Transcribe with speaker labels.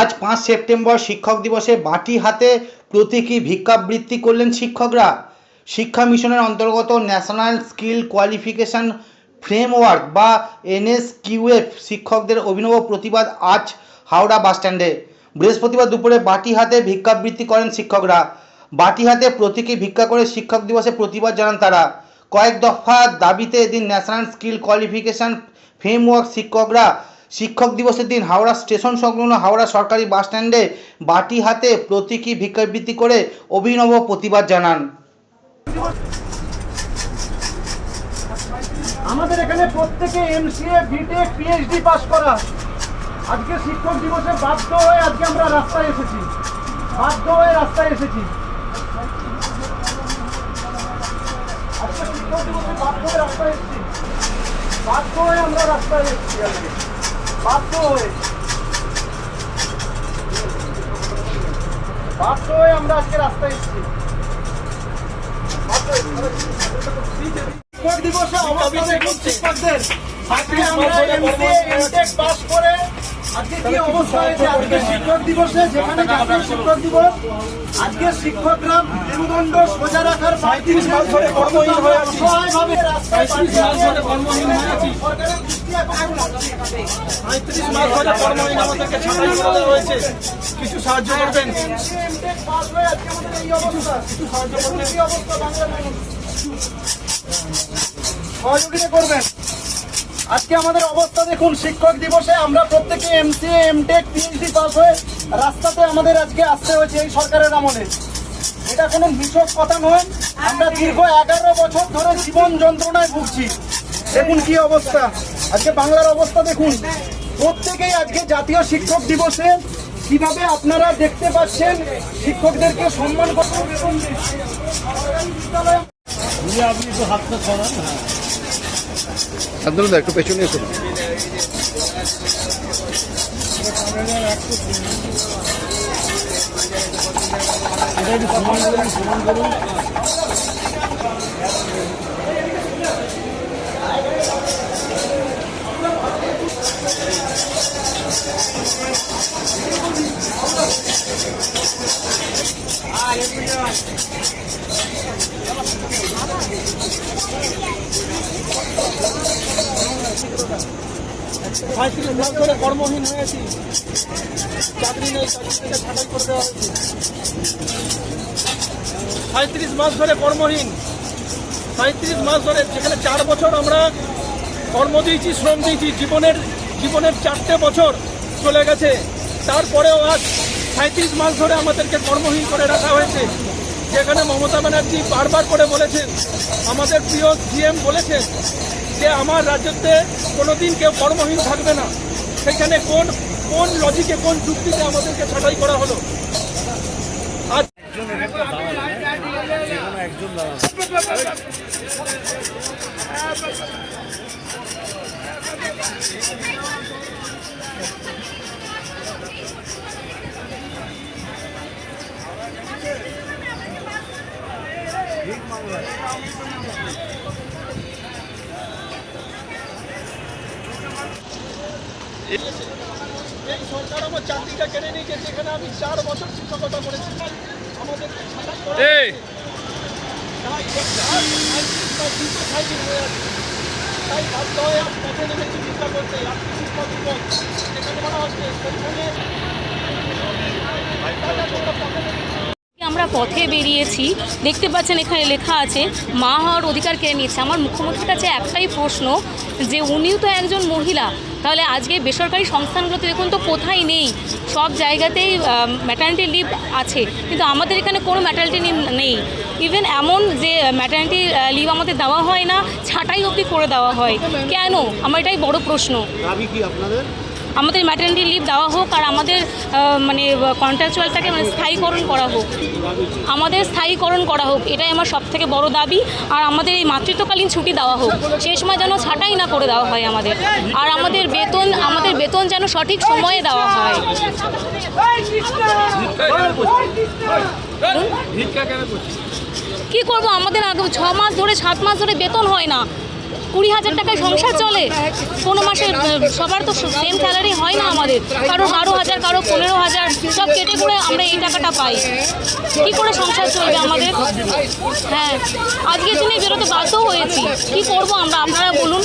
Speaker 1: আজ পাঁচ সেপ্টেম্বর শিক্ষক দিবসে বাটি হাতে প্রতীকী ভিক্ষাবৃত্তি করলেন শিক্ষকরা। শিক্ষা মিশনের অন্তর্গত ন্যাশনাল স্কিল কোয়ালিফিকেশন ফ্রেমওয়ার্ক বা এনএসকিউএফ শিক্ষকদের অভিনব প্রতিবাদ আজ হাওড়া বাসস্ট্যান্ডে বৃহস্পতিবার দুপুরে বাটি হাতে ভিক্ষাবৃত্তি করেন শিক্ষকরা। বাটি হাতে প্রতীকী ভিক্ষা করে শিক্ষক দিবসে প্রতিবাদ জানান তারা। কয়েক দফা দাবিতে এদিন ন্যাশনাল স্কিল কোয়ালিফিকেশন ফ্রেমওয়ার্ক শিক্ষকরা শিক্ষক দিবসের দিন হাওড়া স্টেশন সংলগ্ন হাওড়া সরকারি বাস স্ট্যান্ডে বাটি হাতে প্রতীকী ভিক্ষাবৃত্তি করে অভিনব প্রতিবাদ জানান।
Speaker 2: আমাদের এখানে প্রত্যেকে এমসিএ বিটেক পিএইচডি পাস করা। আজকে শিক্ষক দিবসে বাধ্য হয়ে আজকে আমরা রাস্তায় এসেছি। বাধ্য হয়ে রাস্তায় এসেছি। আজকে শিক্ষক দিবসে বাধ্য হয়ে রাস্তায় এসেছি। বাধ্য হয়ে আমরা রাস্তায় এসেছি আজকে। বাধ্য হয়ে বাধ্য হয়ে আমরা আজকে রাস্তায় এসেছি হয়ে- দিবসে অবস্থা শিক্ষকদের আজকে আমরা এমসিএ এমটেক পাস করে আজকে কি অবস্থা হয়েছে? আজকে শিক্ষক দিবসে যেখানে জাতীয় শিক্ষক দিবস আজকে শিক্ষকরা মেরুদণ্ড সোজা রাখার পঁয়ত্রিশ মাস ধরে কর্মহীন হয়ে আছি।
Speaker 3: পঁয়ত্রিশ মাস ধরে কর্মহীন হয়ে আছি।
Speaker 2: সরকারের দৃষ্টি আকর্ষণ করছি।
Speaker 3: পঁয়ত্রিশ মাস ধরে কর্মহীন আমাদেরকে ছাঁটাই করে হয়েছে। কিছু সাহায্য করবেন?
Speaker 2: সহযোগিতা করবেন। আজকে আমাদের অবস্থা দেখুন, শিক্ষক দিবসে আমরা প্রত্যেকে এমসিএ এমটেক পিএইচডি পাস হয়ে রাস্তাতে আমাদের আজকে আসতে হয়েছে এই সরকারের আমলে। এটা কোনো মিশক কথা নয়, আমরা দীর্ঘ এগারো বছর ধরে জীবন যন্ত্রণায় ভুগছি। দেখুন কি অবস্থা। আজকে বাংলার অবস্থা দেখুন, প্রত্যেকেই আজকে জাতীয় শিক্ষক দিবসে কীভাবে আপনারা দেখতে পাচ্ছেন শিক্ষকদেরকে সম্মান করতে বেতন দিচ্ছে। বিদ্যালয়ে
Speaker 4: আন্দোলন একটু পেছনে এসো।
Speaker 3: কর্মহীন হয়েছি। চাকরি নেই চাকরি ছাঁটাই করে দেওয়া হয়েছে পঁয়ত্রিশ মাস ধরে কর্মহীন। পঁয়ত্রিশ মাস ধরে যেখানে চার বছর আমরা কর্ম দিয়েছি, শ্রম দিয়েছি, জীবনের জীবনের চারটে বছর চলে গেছে। তারপরেও আজ সাঁত্রিশ মাস ধরে আমাদেরকে কর্মহীন করে রাখা হয়েছে। যেখানে মমতা ব্যানার্জি বারবার করে বলেছেন, আমাদের প্রিয় জিএম বলেছেন যে আমার রাজ্যতে কোনোদিন কেউ কর্মহীন থাকবে না। সেখানে কোন কোন লজিকে কোন যুক্তিতে আমাদেরকে ছাঁটাই করা হলো? এই সরকার আমার চাকরিটা কেড়ে যেখানে আমি চার বছর শিক্ষকতা করেছি হয়েছে। তাই বাধ্য হয়ে আজ পথে নেমেছি চিন্তা করতে আজকে শিক্ষক দিবস যেখানে বলা হচ্ছে সেখানে
Speaker 5: আমরা পথে বেরিয়েছি। দেখতে পাচ্ছেন এখানে লেখা আছে, মা হওয়ার অধিকার কেড়ে নিয়েছে? আমার মুখ্যমন্ত্রীর কাছে একটাই প্রশ্ন, যে উনিও তো একজন মহিলা, তাহলে আজকে বেসরকারি সংস্থানগুলোতে দেখুন তো কোথায় নেই? সব জায়গাতেই ম্যাটার্নিটি লিভ আছে, কিন্তু আমাদের এখানে কোনো ম্যাটার্নিটি লিভ নেই। ইভেন এমন যে ম্যাটার্নিটি লিভ আমাদের দেওয়া হয় না, ছাঁটাই অবধি করে দেওয়া হয়। কেন? আমার এটাই বড় প্রশ্ন।
Speaker 4: আপনাদের?
Speaker 5: আমাদের ম্যাটার্নিটি লিভ দেওয়া হোক আর আমাদের মানে কন্ট্রাকচুয়ালটাকে মানে স্থায়ীকরণ করা হোক। আমাদের স্থায়ীকরণ করা হোক এটাই আমার সব থেকে বড় দাবি। আর আমাদের এই মাতৃত্বকালীন ছুটি দেওয়া হোক সেই সময় যেন ছাঁটাই না করে দেওয়া হয় আমাদের। আর আমাদের বেতন আমাদের বেতন যেন সঠিক সময়ে দেওয়া হয়। কি করব? আমাদের আগে ছ মাস ধরে সাত মাস ধরে বেতন হয় না। কুড়ি হাজার টাকায় সংসার চলে। কোনো মাসে সবার তো সেম স্যালারি হয় না আমাদের। কারও বারো হাজার কারও পনেরো হাজার, সব কেটে করে আমরা এই টাকাটা পাই। কি করে সংসার চলবে আমাদের? হ্যাঁ আজকের দিনে বেরোতে বাধ্য হয়েছি। কি করব আমরা? আপনারা বলুন।